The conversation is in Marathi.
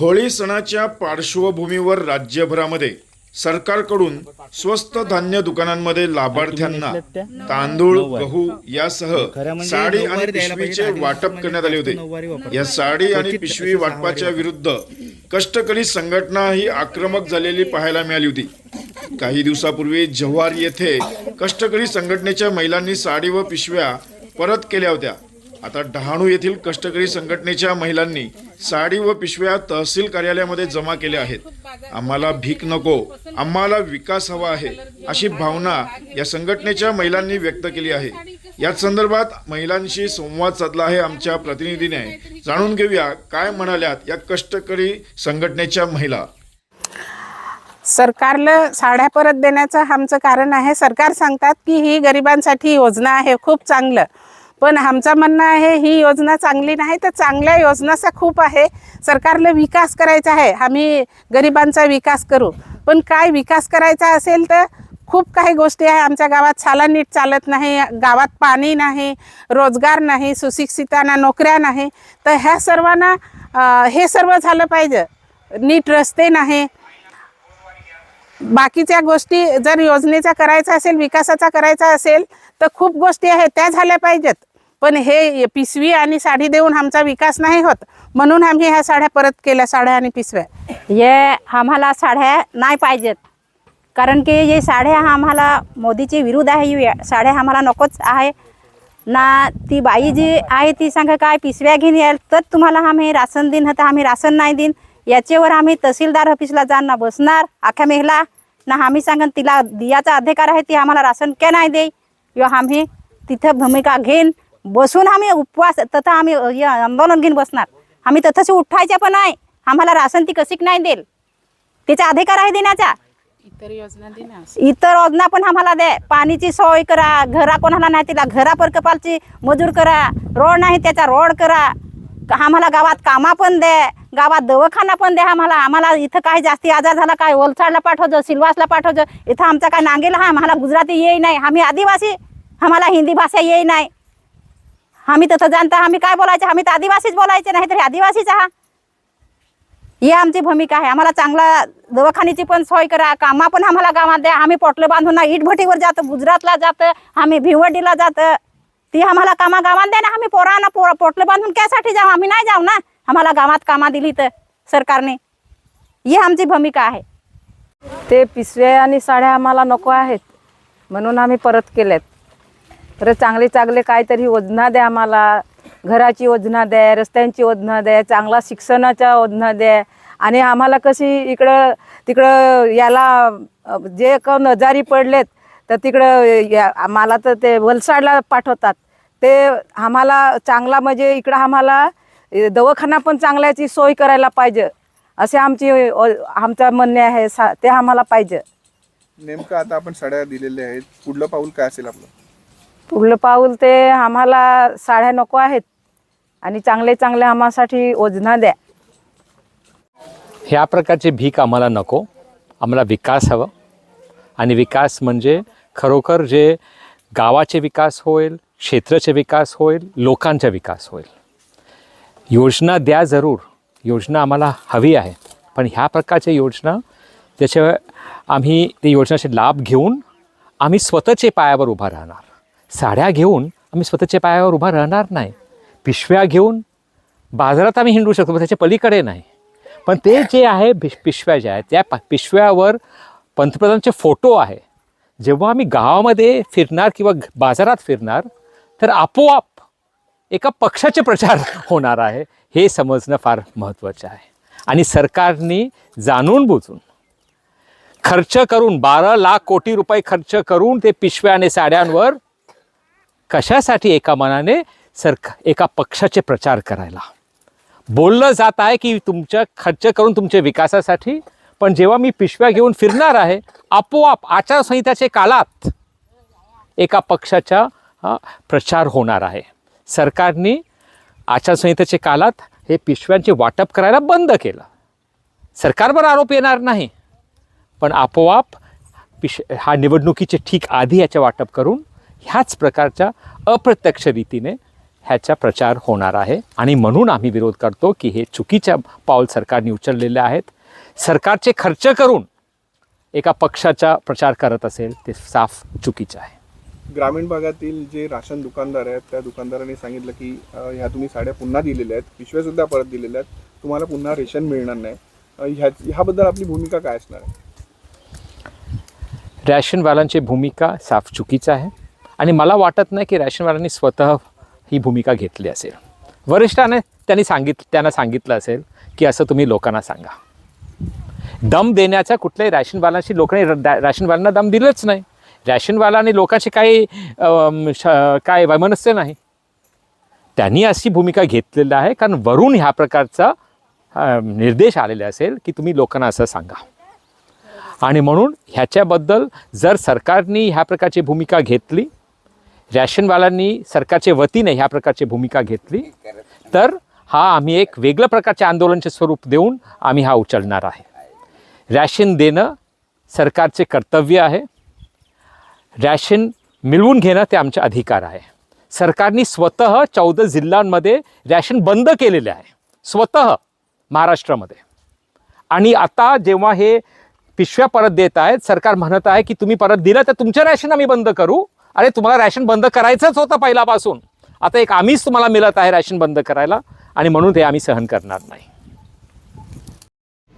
होळी सणाच्या पार्श्वभूमीवर राज्यभरामध्ये सरकारकडून स्वस्त धान्य दुकानांमध्ये लाभार्थ्यांना तांदूळ गहू यासह साडी आणि पिशवीचे वाटप करण्यात आले होते. या साडी आणि पिशवी वाटपाच्या विरुद्ध कष्टकरी संघटना ही आक्रमक झालेली पाहायला मिळाली होती. काही दिवसापूर्वी जव्हार येथे कष्टकरी संघटनेच्या महिलांनी साडी व पिशव्या परत केल्या होत्या. आता डहाणू येथील कष्टकरी संघटनेच्या महिलांनी साडी व पिशव्या तहसील कार्यालयामध्ये जमा केल्या आहेत. आम्हाला भीक नको आम्हाला विकास हवा आहे अशी भावना या संघटनेच्या महिलांनी व्यक्त केली आहे. याच संदर्भात महिलांशी संवाद साधला आहे आमच्या प्रतिनिधीने. जाणून घेऊया काय म्हणाल्यात या कष्टकरी संघटनेच्या महिला. सरकारला साड्या परत देण्याचं आमचं कारण आहे. सरकार सांगतात की ही गरिबांसाठी योजना आहे खूप चांगलं. पण आमचं म्हणणं आहे ही योजना चांगली नाही तर चांगल्या योजनाचा खूप आहे. सरकारला विकास करायचा आहे. आम्ही गरिबांचा विकास करू. पण काय विकास करायचा असेल तर खूप काही गोष्टी आहे. आमच्या गावात छाला नीट चालत नाही गावात पाणी नाही रोजगार नाही सुशिक्षितांना नोकऱ्या नाही. तर ह्या सर्वांना हे सर्व झालं पाहिजे. नीट रस्ते नाही. बाकीच्या गोष्टी जर योजनेचा करायचा असेल विकासाचा करायचा असेल तर खूप गोष्टी आहेत त्या झाल्या पाहिजेत. पण हे पिशवी आणि साडी देऊन आमचा विकास नाही होत म्हणून आम्ही ह्या साड्या परत केल्या साड्या आणि पिशव्या. हे आम्हाला साड्या नाही पाहिजेत. कारण की हे साड्या आम्हाला मोदीचे विरुद्ध आहे ही साड्या आम्हाला नकोच आहे. ना ती बाई जी आहे ती सांगा काय पिशव्या घेऊन याल? तर तुम्हाला आम्ही राशन देईन तर आम्ही राशन नाही देईन. याच्यावर आम्ही तहसीलदार ऑफिसला जाण ना बसणार. अख्या महिला ना आम्ही सांगन तिला दियाचा अधिकार आहे ती आम्हाला राशन क्या नाही देई? किंवा आम्ही तिथं भूमिका घेईन. बसून आम्ही उपवास तथा आम्ही आंदोलन घेऊन बसणार. आम्ही तथंच उठायच्या पण आहे आम्हाला राशन ती कशी नाही देईल? तिचा अधिकार आहे देण्याचा. इतर योजना इतर योजना पण आम्हाला दे पाणीची सोय करा घरा कोणाला नाही तिला. घरा पर कपालची मजूर करा. रोड नाही त्याचा रोड करा. आम्हाला गावात कामा पण दे गावात दवाखाना पण द्या आम्हाला. आम्हाला इथं काही जास्ती आजार झाला काय ओलसाडला पाठवतो सिल्वासला पाठवतो इथं आमचा काय नांगेला हा आम्हाला गुजराती येई नाही. आम्ही आदिवासी आम्हाला हिंदी भाषा येई नाही. आम्ही तसं जाणता आम्ही काय बोलायचं? आम्ही तर आदिवासीच बोलायचे नाही तरी आदिवासीच आहा ही आमची भूमिका आहे. आम्हाला चांगला दवाखान्याची पण सोय करा कामा पण आम्हाला गावात द्या. आम्ही पोटले बांधून ना इटभटीवर जातो गुजरातला जातं आम्ही भिवडीला जातं. ती आम्हाला कामा गावात द्या ना आम्ही पोरांना पोरा पोटले बांधून त्यासाठी जाऊ. आम्ही नाही जाऊ ना. आम्हाला गावात कामा दिली तर सरकारने. ही आमची भूमिका आहे. ते पिशव्या आणि साड्या आम्हाला नको आहेत. म्हणून आम्ही परत केल्यात तर चांगले चांगले काहीतरी योजना द्या आम्हाला. घराची योजना द्या रस्त्यांची योजना द्या चांगला शिक्षणाच्या योजना द्या. आणि आम्हाला कशी इकडं तिकडं याला जे क नजारी पडलेत तर तिकडं या आम्हाला तर ते वलसाडला पाठवतात. ते आम्हाला चांगला म्हणजे इकडं आम्हाला दवाखाना पण चांगल्याची सोय करायला पाहिजे. असे आमची आमचं म्हणणे आहे सा ते आम्हाला पाहिजे. नेमकं आता आपण साड्या दिलेल्या आहेत. पुढलं पाऊल काय असेल आपलं? पुढलं पाऊल ते आम्हाला साड्या नको आहेत. आणि चांगले चांगले आम्हासाठी योजना द्या. ह्या प्रकारची भीक आम्हाला नको. आम्हाला विकास हवं. आणि विकास म्हणजे खरोखर जे गावाचे विकास होईल क्षेत्राचे विकास होईल लोकांचा विकास होईल. योजना द्या जरूर. योजना आम्हाला हवी आहे. पण ह्या प्रकारच्या योजना त्याच्या आम्ही ते योजनाचे लाभ घेऊन आम्ही स्वतःचे पायावर उभा राहणार. साड्या घेऊन आम्ही स्वतःच्या पायावर उभा राहणार नाही. पिशव्या घेऊन बाजारात आम्ही हिंडू शकतो पण त्याच्या पलीकडे नाही. पण ते जे आहे पिश पिशव्या ज्या आहेत त्या प पिशव्यावर पंतप्रधानांचे फोटो आहे. जेव्हा आम्ही गावामध्ये फिरणार किंवा बाजारात फिरणार तर आपोआप एका पक्षाचे प्रचार होणार आहे हे समजणं फार महत्त्वाचं आहे. आणि सरकारने जाणून बुजून खर्च करून बारा लाख कोटी रुपये खर्च करून ते पिशव्या आणि साड्यांवर कशासाठी एका मनाने सरका एका पक्षाचे प्रचार करायला? बोललं जात आहे की तुमच्या खर्च करून तुमच्या विकासासाठी पण जेव्हा मी पिशव्या घेऊन फिरणार आहे आपोआप आचारसंहिताचे काळात एका पक्षाचा प्रचार होणार आहे. सरकारने आचारसंहितेच्या काळात हे पिशव्यांचे वाटप करायला बंद केलं. सरकारवर आरोप येणार नाही. पण आपोआप पिश हा निवडणुकीचे ठीक आधी याचे वाटप करून ह्याच प्रकारच्या अप्रत्यक्ष रीतीने ह्याचा प्रचार होणार आहे. आणि म्हणून आम्ही विरोध करतो की हे चुकीच्या पाऊल सरकारने उचललेले आहेत. सरकारचे खर्च करून एका पक्षाचा प्रचार करत असेल ते साफ चुकीचं आहे. ग्रामीण भागातील जे राशन दुकानदार आहेत त्या दुकानदारांनी सांगितलं की ह्या तुम्ही साड्या पुन्हा दिलेल्या आहेत पिशव्यासुद्धा परत दिलेल्या आहेत तुम्हाला पुन्हा रेशन मिळणार नाही. ह्या ह्याबद्दल आपली भूमिका काय असणार आहे? रॅशनवाल्यांची भूमिका साफ चुकीचं आहे आणि मला वाटत नाही की रॅशनवाल्यांनी स्वतः ही भूमिका घेतली असेल. वरिष्ठाने त्यांनी सांगित त्यांना सांगितलं असेल की असं तुम्ही लोकांना सांगा. दम देण्याचा कुठल्याही रॅशनवाल्यांशी लोकांनी रॅशनवाल्यांना दम दिलंच नाही. रॅशनवाला लोकांशी काही श- काय वैमनस्य नाही. त्यांनी अशी भूमिका घेतलेली आहे कारण वरून ह्या प्रकारचा निर्देश आलेले असेल की तुम्ही लोकांना असं सांगा. आणि म्हणून ह्याच्याबद्दल जर सरकारने ह्या प्रकारची भूमिका घेतली रॅशनवाल्यांनी सरकारच्या वतीने ह्या प्रकारची भूमिका घेतली तर हा आम्ही एक वेगळ्या प्रकारचे आंदोलनाचे स्वरूप देऊन आम्ही हा उचलणार आहे. रॅशन देणं सरकारचे कर्तव्य आहे. रॅशन मिळवून घेणं ते आमचे अधिकार आहे. सरकारने स्वतः चौदा जिल्ह्यांमध्ये रॅशन बंद केलेले आहे. स्वतः महाराष्ट्रामध्ये. आणि आता जेव्हा हे पिशव्या परत देत आहेत सरकार म्हणत आहे की तुम्ही परत दिलं तर तुमचं रॅशन आम्ही बंद करू. अरे तुम्हाला रॅशन बंद करायचंच होतं पहिल्यापासून. आता एक आम्हीच तुम्हाला मिळत आहे रॅशन बंद करायला आणि म्हणून ते आम्ही सहन करणार नाही.